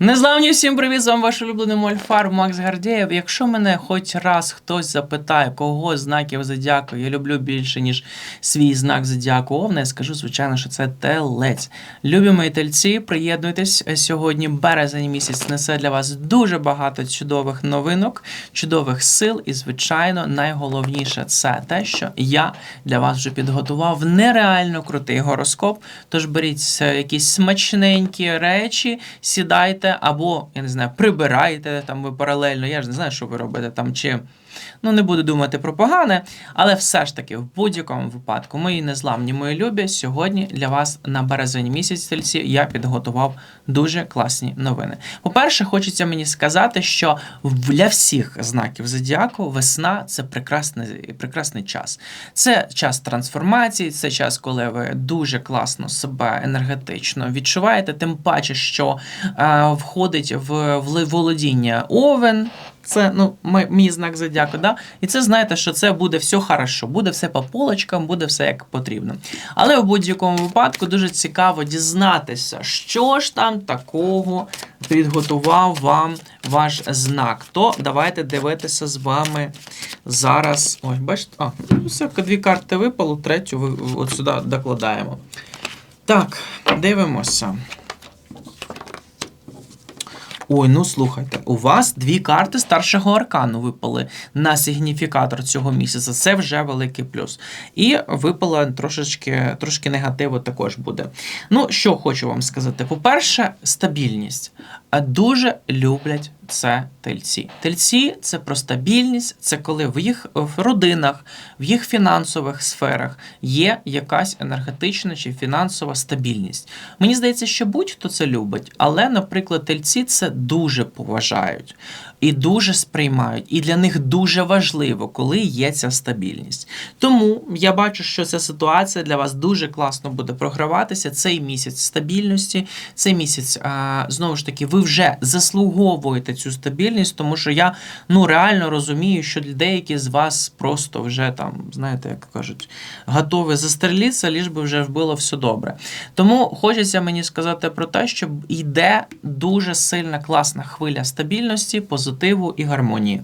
Незламні всім привіт, з вами ваш улюблений мольфар Макс Гардєєв. Якщо мене хоч раз хтось запитає, кого знаків зодіаку я люблю більше, ніж свій знак зодіаку Овна, я скажу, звичайно, що це телець. Любі мої тельці, приєднуйтесь. Сьогодні березень місяць несе для вас дуже багато чудових новинок, чудових сил, і, звичайно, найголовніше це те, що я для вас вже підготував нереально крутий гороскоп. Тож беріть е, якісь смачненькі речі, сідайте або, я не знаю, прибираєте там ви паралельно. Я ж не знаю, що ви робите там, чи ну не буду думати про погане, але все ж таки, в будь-якому випадку, мої незламні, мої любі, сьогодні для вас на березень місяць тельці я підготував дуже класні новини. По-перше, хочеться мені сказати, що для всіх знаків зодіаку весна це прекрасний, прекрасний час. Це час трансформації, це час, коли ви дуже класно себе енергетично відчуваєте, тим паче, що е, входить в, володіння овен. Це ну, мій, знак зодіаку, да? І це знаєте, що це буде все хорошо, буде все по полочкам, буде все як потрібно. Але в будь-якому випадку дуже цікаво дізнатися, що ж там такого підготував вам ваш знак. То давайте дивитися з вами зараз. Ой, бачите, а, все, дві карти випало, третю от сюди докладаємо. Так, дивимося. Ой, ну слухайте, у вас дві карти старшого аркану випали на сигніфікатор цього місяця. Це вже великий плюс. І випала трошечки, трошки негативу також буде. Ну, що хочу вам сказати. По-перше, стабільність. Дуже люблять це тельці. Тельці це про стабільність, це коли в їх в родинах, в їх фінансових сферах є якась енергетична чи фінансова стабільність. Мені здається, що будь-хто це любить, але, наприклад, тельці це дуже поважають і дуже сприймають, і для них дуже важливо, коли є ця стабільність. Тому я бачу, що ця ситуація для вас дуже класно буде програватися. Цей місяць стабільності, цей місяць, знову ж таки, ви вже заслуговуєте цю стабільність, тому що я ну реально розумію, що деякі з вас просто вже там, знаєте, як кажуть, готові застрелитися, ліж би вже було все добре. Тому хочеться мені сказати про те, що йде дуже сильна класна хвиля стабільності, позитиву і гармонії.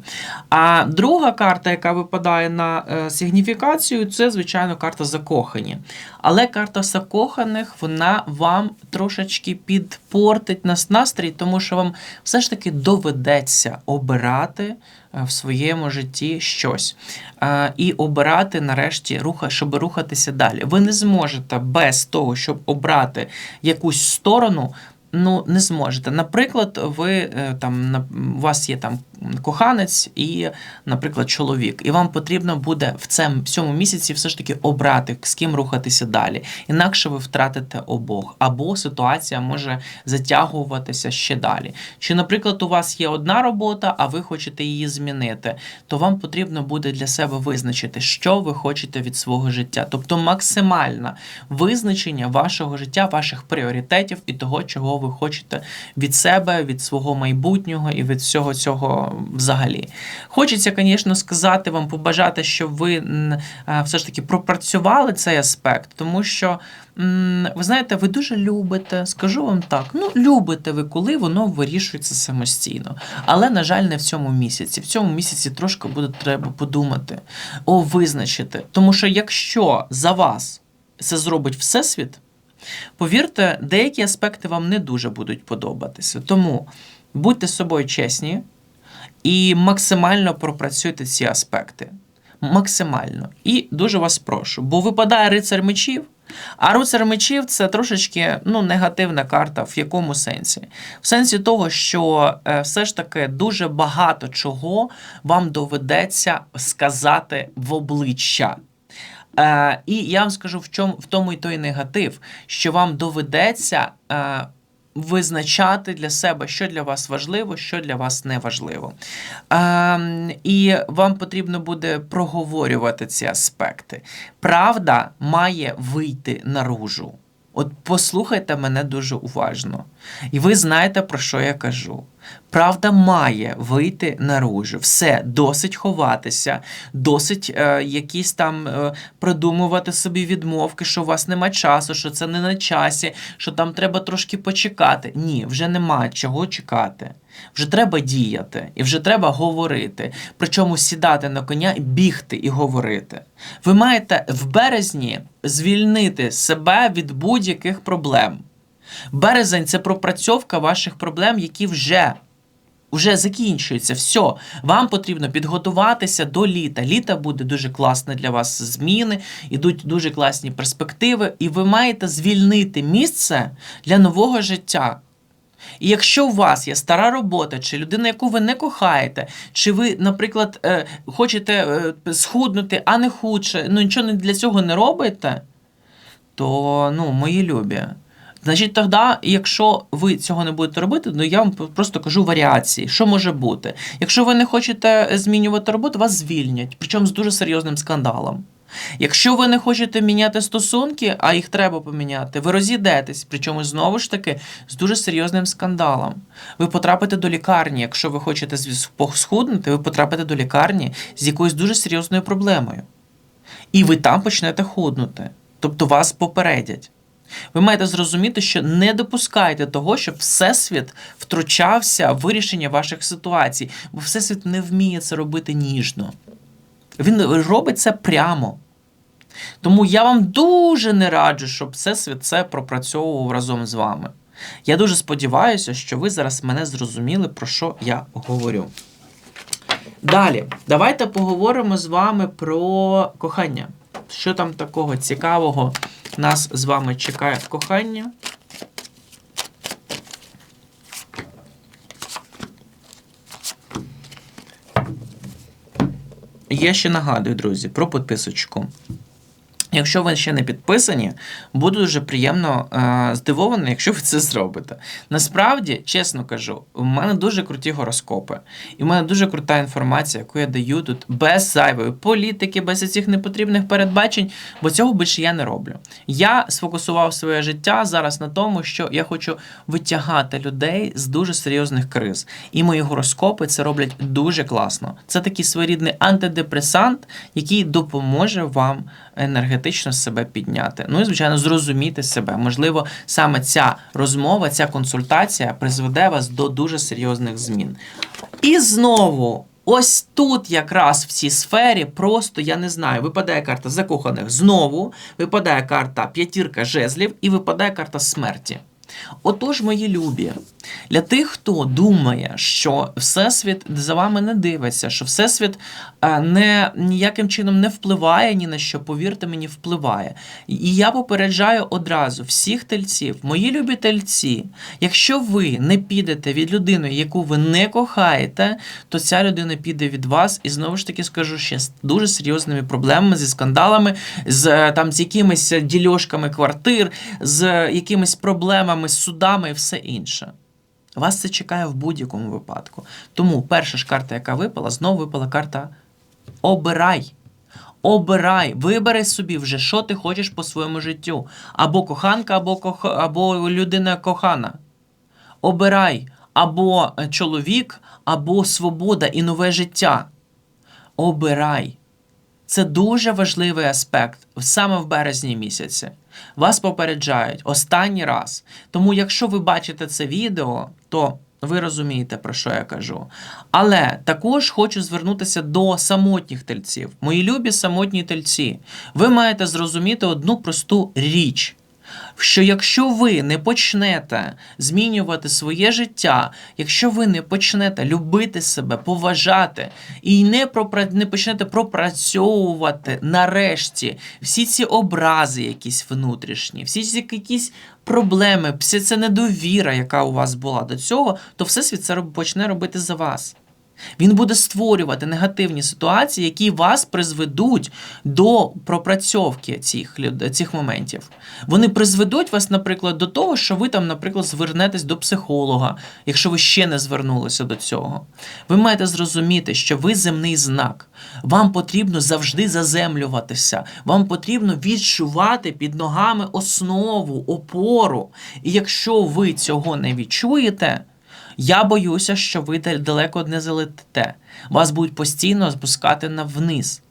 А друга карта, яка випадає на е, сигніфікацію, це, звичайно, карта закохані. Але карта закоханих, вона вам трошечки підпортить нас настрій, тому що вам все ж таки доведеться обирати е, в своєму житті щось. Е, І обирати, нарешті, руха, щоб рухатися далі. Ви не зможете без того, щоб обрати якусь сторону. Ну, не зможете. Наприклад, ви е, там на у вас є там коханець і, наприклад, чоловік, і вам потрібно буде в цьому, цьому місяці все ж таки обрати, з ким рухатися далі. Інакше ви втратите обох, або ситуація може затягуватися ще далі. Чи, наприклад, у вас є одна робота, а ви хочете її змінити, то вам потрібно буде для себе визначити, що ви хочете від свого життя, тобто максимальне визначення вашого життя, ваших пріоритетів і того, чого ви хочете від себе, від свого майбутнього і від всього цього взагалі. Хочеться, звісно, сказати вам, побажати, щоб ви все ж таки пропрацювали цей аспект, тому що. Ви знаєте, ви дуже любите, скажу вам так, ну любите ви, коли воно вирішується самостійно. Але, на жаль, не в цьому місяці. В цьому місяці трошки буде треба подумати, о, визначити. Тому що якщо за вас це зробить Всесвіт, повірте, деякі аспекти вам не дуже будуть подобатися. Тому будьте з собою чесні і максимально пропрацюйте ці аспекти. Максимально. І дуже вас прошу, бо випадає рицар мечів. А рицар мечів це трошечки ну, негативна карта. В якому сенсі? В сенсі того, що е, все ж таки дуже багато чого вам доведеться сказати в обличчя. Е, І я вам скажу, в чому в тому і той негатив, що вам доведеться. Е, Визначати для себе, що для вас важливо, що для вас не важливо. Е, і вам потрібно буде проговорювати ці аспекти. Правда має вийти наружу. От послухайте мене дуже уважно. І ви знаєте, про що я кажу. Правда має вийти наружу. Все, досить ховатися, досить е, якісь там е, придумувати собі відмовки, що у вас нема часу, що це не на часі, що там треба трошки почекати. Ні, вже нема чого чекати. Вже треба діяти, і вже треба говорити. Причому сідати на коня, бігти і говорити. Ви маєте в березні звільнити себе від будь-яких проблем. Березень це пропрацьовка ваших проблем, які вже. Вже закінчується. Все, вам потрібно підготуватися до літа. Літа буде дуже класне для вас зміни, ідуть дуже класні перспективи, і ви маєте звільнити місце для нового життя. І якщо у вас є стара робота, чи людина, яку ви не кохаєте, чи ви, наприклад, е, хочете е, схуднути, а не худше, ну нічого для цього не робите, то ну, мої любі. Значить, тоді, якщо ви цього не будете робити, ну я вам просто кажу варіації, що може бути. Якщо ви не хочете змінювати роботу, вас звільнять, причому з дуже серйозним скандалом. Якщо ви не хочете міняти стосунки, а їх треба поміняти, ви розійдетесь, причому знову ж таки з дуже серйозним скандалом. Ви потрапите до лікарні. Якщо ви хочете схуднути, ви потрапите до лікарні з якоюсь дуже серйозною проблемою. І ви там почнете худнути. Тобто вас попередять. Ви маєте зрозуміти, що не допускайте того, щоб Всесвіт втручався в вирішення ваших ситуацій, бо Всесвіт не вміє це робити ніжно. Він робить це прямо. Тому я вам дуже не раджу, щоб Всесвіт це пропрацьовував разом з вами. Я дуже сподіваюся, що ви зараз мене зрозуміли, про що я говорю. Далі, давайте поговоримо з вами про кохання. Що там такого цікавого нас з вами чекає в кохання? Я ще нагадую, друзі, про підписочку. Якщо ви ще не підписані, буду дуже приємно е, здивований, якщо ви це зробите. Насправді, чесно кажу, у мене дуже круті гороскопи, і в мене дуже крута інформація, яку я даю тут без зайвої політики, без цих непотрібних передбачень, бо цього більше я не роблю. Я сфокусував своє життя зараз на тому, що я хочу витягати людей з дуже серйозних криз. І мої гороскопи це роблять дуже класно. Це такий своєрідний антидепресант, який допоможе вам енергетично себе підняти. Ну і, звичайно, зрозуміти себе. Можливо, саме ця розмова, ця консультація призведе вас до дуже серйозних змін. І знову. Ось тут, якраз в цій сфері, просто я не знаю, випадає карта закоханих знову, випадає карта п'ятірка жезлів і випадає карта смерті. Отож, мої любі, для тих, хто думає, що Всесвіт за вами не дивиться, що Всесвіт е, не, ніяким чином не впливає ні на що, повірте мені, впливає. І я попереджаю одразу всіх тельців, мої любі тельці, якщо ви не підете від людини, яку ви не кохаєте, то ця людина піде від вас, і знову ж таки скажу ще з дуже серйозними проблемами, зі скандалами, з там з якимись дільошками квартир, з якимись проблемами, з судами і все інше. Вас це чекає в будь-якому випадку. Тому перша ж карта, яка випала, знову випала карта Обирай. Обирай, вибери собі вже, що ти хочеш по своєму життю. Або коханка, або кох... або людина кохана. Обирай або чоловік, або свобода і нове життя. Обирай. Це дуже важливий аспект саме в березні місяці. Вас попереджають останній раз. Тому, якщо ви бачите це відео, то ви розумієте, про що я кажу. Але також хочу звернутися до самотніх тельців. Мої любі самотні тельці, ви маєте зрозуміти одну просту річ що якщо ви не почнете змінювати своє життя, якщо ви не почнете любити себе, поважати і не пропра... не почнете пропрацьовувати нарешті всі ці образи, якісь внутрішні, всі ці якісь проблеми, вся ця недовіра, яка у вас була до цього, то всесвіт це почне робити за вас. Він буде створювати негативні ситуації, які вас призведуть до пропрацьовки цих, цих моментів. Вони призведуть вас, наприклад, до того, що ви там, наприклад, звернетесь до психолога, якщо ви ще не звернулися до цього. Ви маєте зрозуміти, що ви земний знак. Вам потрібно завжди заземлюватися. Вам потрібно відчувати під ногами основу, опору. І якщо ви цього не відчуєте, я боюся, що ви далеко не залетите. Вас будуть постійно спускати вниз.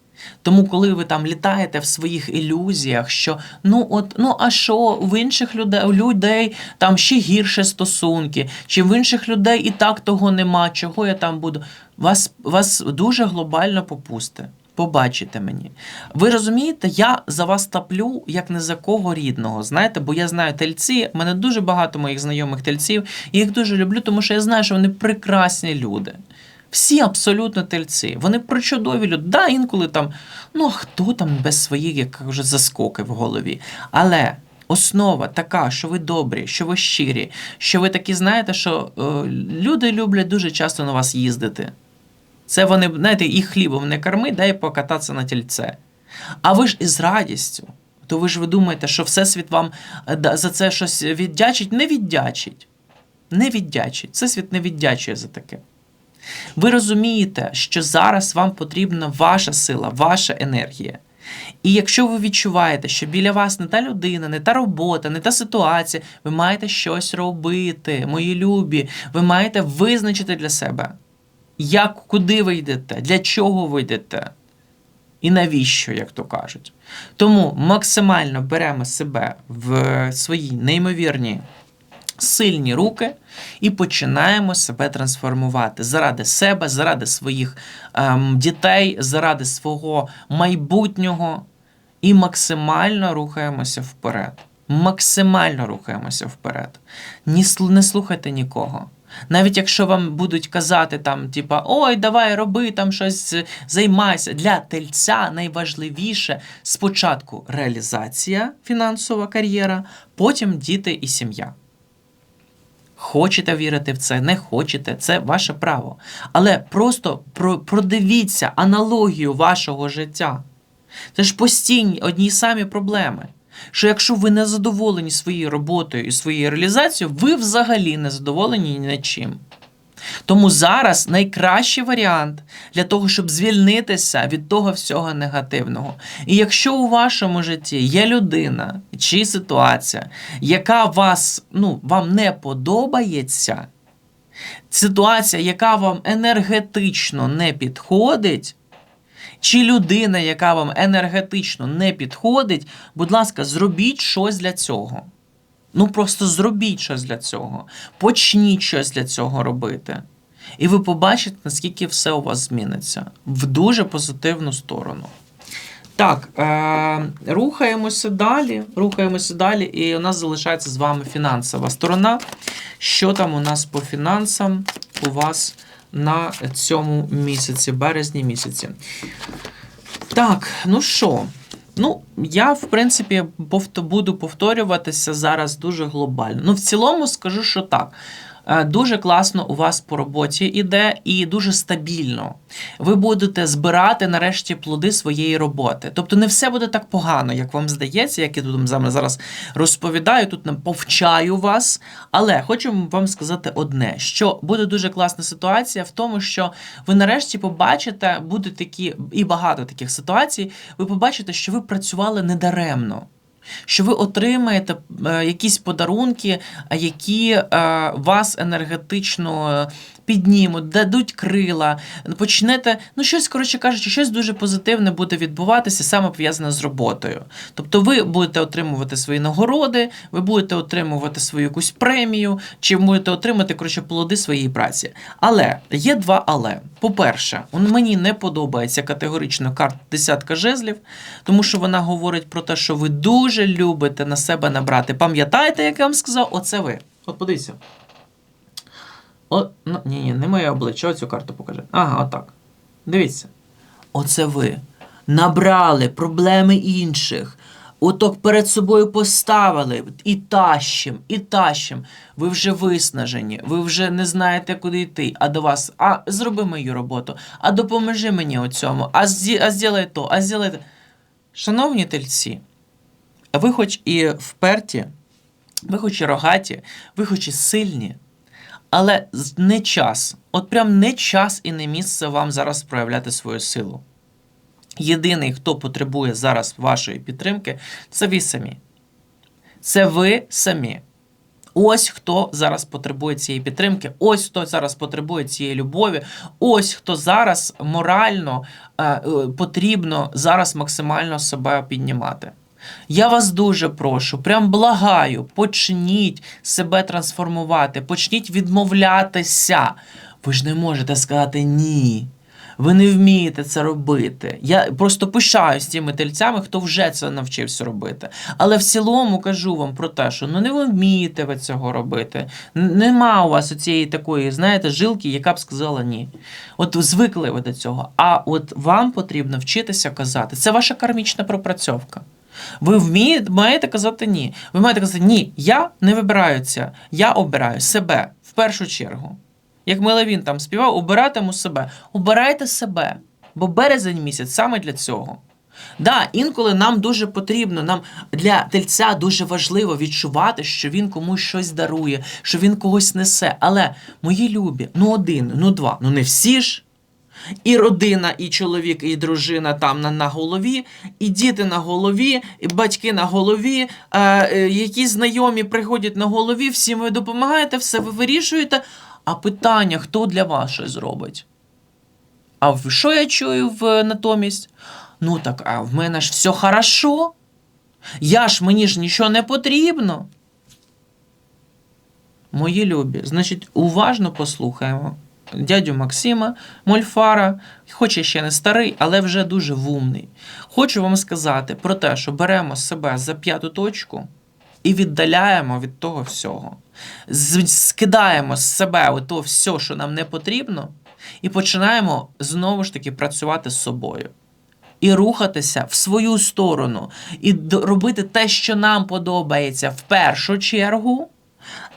Тому, коли ви там літаєте в своїх ілюзіях, що ну от ну а що в інших людей, людей там ще гірше стосунки, чи в інших людей і так того нема, чого я там буду. Вас, вас дуже глобально попусте. Побачите мені. Ви розумієте, я за вас таплю як не за кого рідного. Знаєте, бо я знаю тельці, в мене дуже багато моїх знайомих тельців, і їх дуже люблю, тому що я знаю, що вони прекрасні люди. Всі абсолютно тельці. Вони причудові люди. Да, інколи там, ну а хто там без своїх, як вже заскоки в голові. Але основа така, що ви добрі, що ви щирі, що ви такі знаєте, що е, люди люблять дуже часто на вас їздити. Це вони, знаєте, і хлібом не корми, дай покататися на тільце. А ви ж із радістю. То ви ж ви думаєте, що Всесвіт вам е, за це щось віддячить? Не віддячить. Не віддячить. Всесвіт не віддячує за таке. Ви розумієте, що зараз вам потрібна ваша сила, ваша енергія. І якщо ви відчуваєте, що біля вас не та людина, не та робота, не та ситуація, ви маєте щось робити, мої любі, ви маєте визначити для себе, як, куди ви йдете, для чого ви йдете. І навіщо, як то кажуть. Тому максимально беремо себе в свої неймовірні сильні руки і починаємо себе трансформувати заради себе, заради своїх ем, дітей, заради свого майбутнього і максимально рухаємося вперед. Максимально рухаємося вперед. Ні, не слухайте нікого. Навіть якщо вам будуть казати там, типа, ой, давай роби там щось, займайся. Для тельця найважливіше спочатку реалізація, фінансова кар'єра, потім діти і сім'я. Хочете вірити в це, не хочете, це ваше право. Але просто продивіться аналогію вашого життя. Це ж постійні одні самі проблеми. Що якщо ви не задоволені своєю роботою і своєю реалізацією, ви взагалі не задоволені ні чим. Тому зараз найкращий варіант для того, щоб звільнитися від того всього негативного. І якщо у вашому житті є людина чи ситуація, яка вас, ну, вам не подобається, ситуація, яка вам енергетично не підходить, чи людина, яка вам енергетично не підходить, будь ласка, зробіть щось для цього. Ну просто зробіть щось для цього. Почніть щось для цього робити. І ви побачите, наскільки все у вас зміниться в дуже позитивну сторону. Так, е, рухаємося далі. Рухаємося далі, і у нас залишається з вами фінансова сторона. Що там у нас по фінансам у вас на цьому місяці, березні місяці? Так, ну що? Ну, я, в принципі, буду повторюватися зараз дуже глобально. Ну, в цілому скажу, що так. Е, Дуже класно у вас по роботі іде і дуже стабільно. Ви будете збирати нарешті плоди своєї роботи. Тобто не все буде так погано, як вам здається, як я тут зараз розповідаю, тут не повчаю вас. Але хочу вам сказати одне: що буде дуже класна ситуація в тому, що ви нарешті побачите, будуть такі і багато таких ситуацій. Ви побачите, що ви працювали недаремно. Що ви отримаєте е, якісь подарунки, які е, вас енергетично е, піднімуть, дадуть крила, почнете, ну щось, коротше кажучи, щось дуже позитивне буде відбуватися, саме пов'язане з роботою. Тобто ви будете отримувати свої нагороди, ви будете отримувати свою якусь премію, чи будете отримати коротше, плоди своєї праці. Але є два але. По-перше, мені не подобається категорично карта десятка жезлів, тому що вона говорить про те, що ви дуже любите на себе набрати. Пам'ятаєте, як я вам сказав? Оце ви. От подивіться. О, ну, ні, ні, не моє обличчя, оцю карту покажи. Ага, отак. Дивіться. Оце ви. Набрали проблеми інших. оток перед собою поставили і тащим, і тащим. Ви вже виснажені, ви вже не знаєте, куди йти. А до вас, а зроби мою роботу, а допоможи мені у цьому, а, зі, а зілай то, а зілай то. Шановні тельці, ви хоч і вперті, ви хоч і рогаті, ви хоч і сильні, але не час, от прям не час і не місце вам зараз проявляти свою силу. Єдиний, хто потребує зараз вашої підтримки, це ви самі. Це ви самі. Ось хто зараз потребує цієї підтримки, ось хто зараз потребує цієї любові, ось хто зараз морально е, е, потрібно зараз максимально себе піднімати. Я вас дуже прошу, прям благаю, почніть себе трансформувати, почніть відмовлятися. Ви ж не можете сказати ні. Ви не вмієте це робити. Я просто пишаюсь тими тельцями, хто вже це навчився робити. Але в цілому кажу вам про те, що ну не ви вмієте ви цього робити. Нема у вас цієї такої, знаєте, жилки, яка б сказала ні. От звикли ви до цього. А от вам потрібно вчитися казати. Це ваша кармічна пропрацьовка. Ви вмієте, маєте казати ні. Ви маєте казати ні, я не вибираю це, я обираю себе в першу чергу. Як Мелевін там співав, обиратиму себе. Обирайте себе. Бо березень місяць саме для цього. Да, інколи нам дуже потрібно, нам для тельця дуже важливо відчувати, що він комусь щось дарує, що він когось несе. Але мої любі, ну один, ну два, ну не всі ж. І родина, і чоловік, і дружина там на, на голові, і діти на голові, і батьки на голові, е, е, якісь знайомі приходять на голові, всім ви допомагаєте, все ви вирішуєте. А питання, хто для вас щось зробить? А що я чую в натомість? Ну так, а в мене ж все хорошо. Я ж мені ж нічого не потрібно. Мої любі, значить, уважно послухаємо дядю Максима, Мольфара, хоч і ще не старий, але вже дуже вумний. Хочу вам сказати про те, що беремо себе за п'яту точку і віддаляємо від того всього. Скидаємо з себе ото все, що нам не потрібно, і починаємо знову ж таки працювати з собою. І рухатися в свою сторону, і робити те, що нам подобається в першу чергу.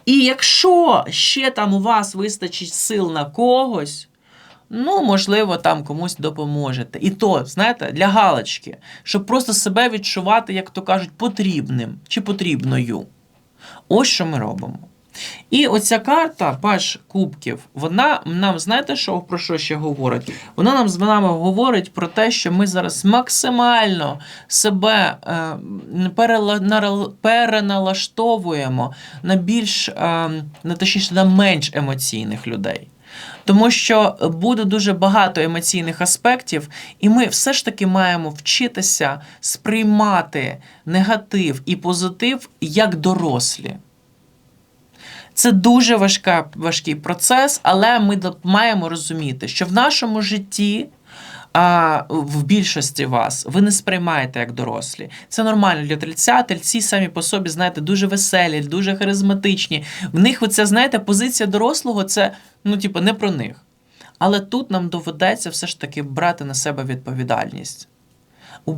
І якщо ще там у вас вистачить сил на когось, ну, можливо, там комусь допоможете. І то, знаєте, для галочки, щоб просто себе відчувати, як то кажуть, потрібним чи потрібною. Ось що ми робимо. І оця карта Паш Кубків, вона нам, знаєте, що, про що ще говорить? Вона нам з нами говорить про те, що ми зараз максимально себе е, переналаштовуємо на більш, е, на точніше, на менш емоційних людей. Тому що буде дуже багато емоційних аспектів, і ми все ж таки маємо вчитися сприймати негатив і позитив як дорослі. Це дуже важка, важкий процес, але ми маємо розуміти, що в нашому житті. А в більшості вас ви не сприймаєте як дорослі. Це нормально для тельця. Тельці самі по собі, знаєте, дуже веселі, дуже харизматичні. В них оця, знаєте, позиція дорослого це ну, типу, не про них. Але тут нам доведеться все ж таки брати на себе відповідальність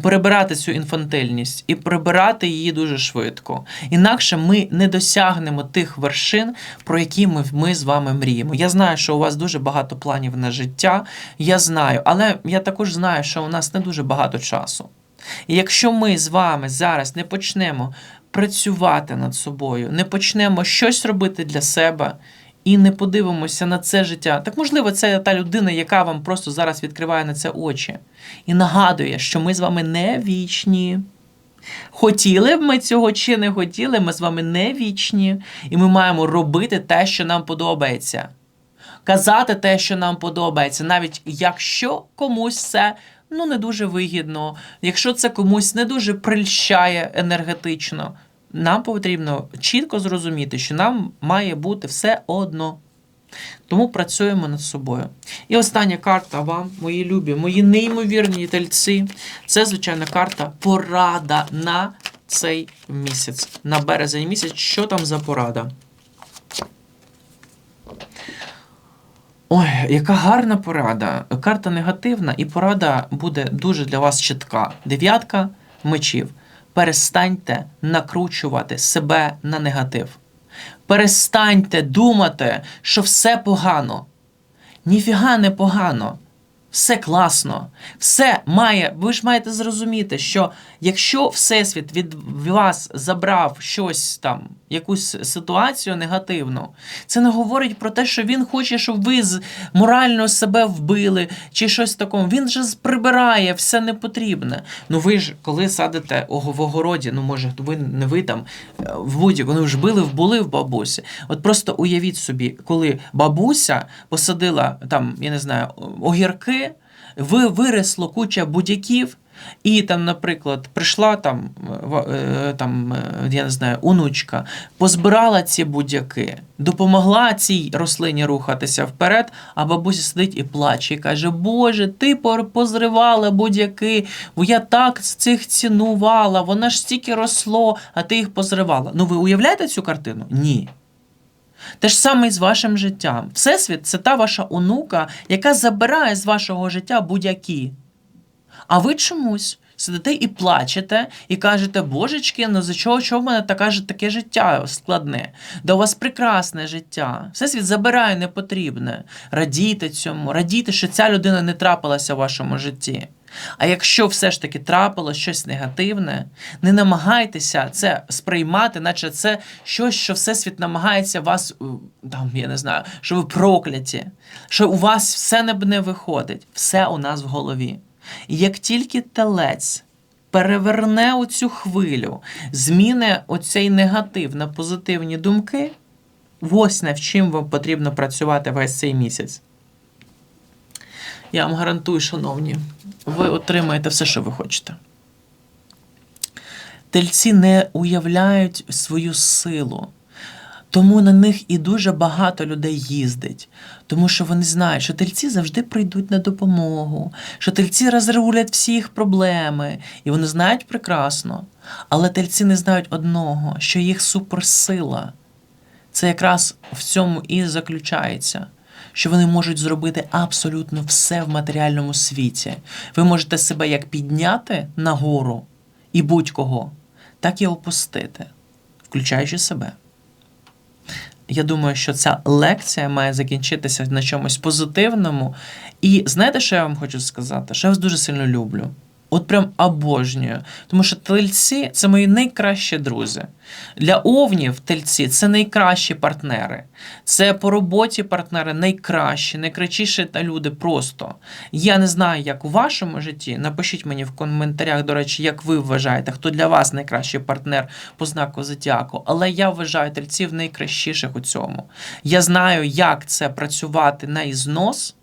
перебирати цю інфантильність і прибирати її дуже швидко. Інакше ми не досягнемо тих вершин, про які ми, ми з вами мріємо. Я знаю, що у вас дуже багато планів на життя. Я знаю, але я також знаю, що у нас не дуже багато часу. І якщо ми з вами зараз не почнемо працювати над собою, не почнемо щось робити для себе. І не подивимося на це життя. Так можливо, це та людина, яка вам просто зараз відкриває на це очі і нагадує, що ми з вами не вічні. Хотіли б ми цього чи не хотіли, ми з вами не вічні, і ми маємо робити те, що нам подобається. Казати те, що нам подобається, навіть якщо комусь це ну, не дуже вигідно, якщо це комусь не дуже прильщає енергетично, нам потрібно чітко зрозуміти, що нам має бути все одно. Тому працюємо над собою. І остання карта вам, мої любі, мої неймовірні тельці. Це, звичайно, карта порада на цей місяць, на березень місяць. Що там за порада? Ой, яка гарна порада. Карта негативна, і порада буде дуже для вас чітка. Дев'ятка мечів. Перестаньте накручувати себе на негатив. Перестаньте думати, що все погано. Ніфіга не погано. Все класно, все має. Ви ж маєте зрозуміти, що якщо Всесвіт від вас забрав щось там, якусь ситуацію негативну, це не говорить про те, що він хоче, щоб ви з- морально себе вбили чи щось такому. Він же прибирає все непотрібне. Ну ви ж коли садите в огороді, ну може, ви не ви там е, в будь-яку, ну ж били, були в бабусі. От просто уявіть собі, коли бабуся посадила там, я не знаю, огірки, ви виросло куча будь-яків. І там, наприклад, прийшла там, е, е, там, е, я не знаю, онучка, позбирала ці будь-яки, допомогла цій рослині рухатися вперед, а бабуся сидить і плаче і каже: Боже, ти позривала будь-яки, бо я так з цих цінувала, вона ж стільки росло, а ти їх позривала. Ну ви уявляєте цю картину? Ні. Те ж саме і з вашим життям. Всесвіт це та ваша онука, яка забирає з вашого життя будь-які. А ви чомусь сидите і плачете, і кажете, божечки, ну за чого, чого в мене така, таке життя складне? Да у вас прекрасне життя. Всесвіт забирає непотрібне. Радійте цьому, радійте, що ця людина не трапилася в вашому житті. А якщо все ж таки трапило щось негативне, не намагайтеся це сприймати, наче це щось, що Всесвіт намагається вас, е, там, я не знаю, що ви прокляті, що у вас все не, не виходить. Все у нас в голові. Як тільки телець переверне оцю хвилю, зміни оцей негатив на позитивні думки, ось над чим вам потрібно працювати весь цей місяць. Я вам гарантую, шановні, ви отримаєте все, що ви хочете. Тельці не уявляють свою силу. Тому на них і дуже багато людей їздить, тому що вони знають, що тельці завжди прийдуть на допомогу, що тельці розрулять всі їх проблеми, і вони знають прекрасно. Але тельці не знають одного, що їх суперсила це якраз в цьому і заключається, що вони можуть зробити абсолютно все в матеріальному світі. Ви можете себе як підняти нагору і будь-кого, так і опустити, включаючи себе. Я думаю, що ця лекція має закінчитися на чомусь позитивному. І знаєте, що я вам хочу сказати? Що я вас дуже сильно люблю. От прям обожнюю. Тому що тельці це мої найкращі друзі. Для овнів тельці це найкращі партнери. Це по роботі партнери найкращі, найкращіші та люди просто. Я не знаю, як у вашому житті. Напишіть мені в коментарях, до речі, як ви вважаєте, хто для вас найкращий партнер по знаку зодіаку. Але я вважаю тельців найкращіших у цьому. Я знаю, як це працювати на ізнос.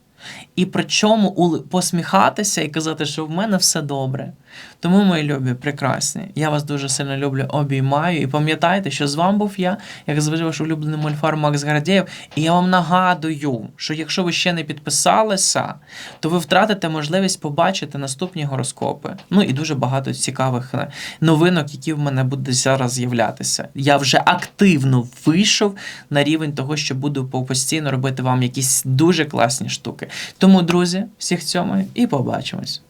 І при чому посміхатися і казати, що в мене все добре. Тому, мої любі, прекрасні. Я вас дуже сильно люблю, обіймаю. І пам'ятайте, що з вами був я, як завжди, ваш улюблений мольфар Макс Гардєєв. І я вам нагадую, що якщо ви ще не підписалися, то ви втратите можливість побачити наступні гороскопи. Ну і дуже багато цікавих е, новинок, які в мене будуть зараз з'являтися. Я вже активно вийшов на рівень того, що буду постійно робити вам якісь дуже класні штуки. Тому, друзі, всіх цьому і побачимось.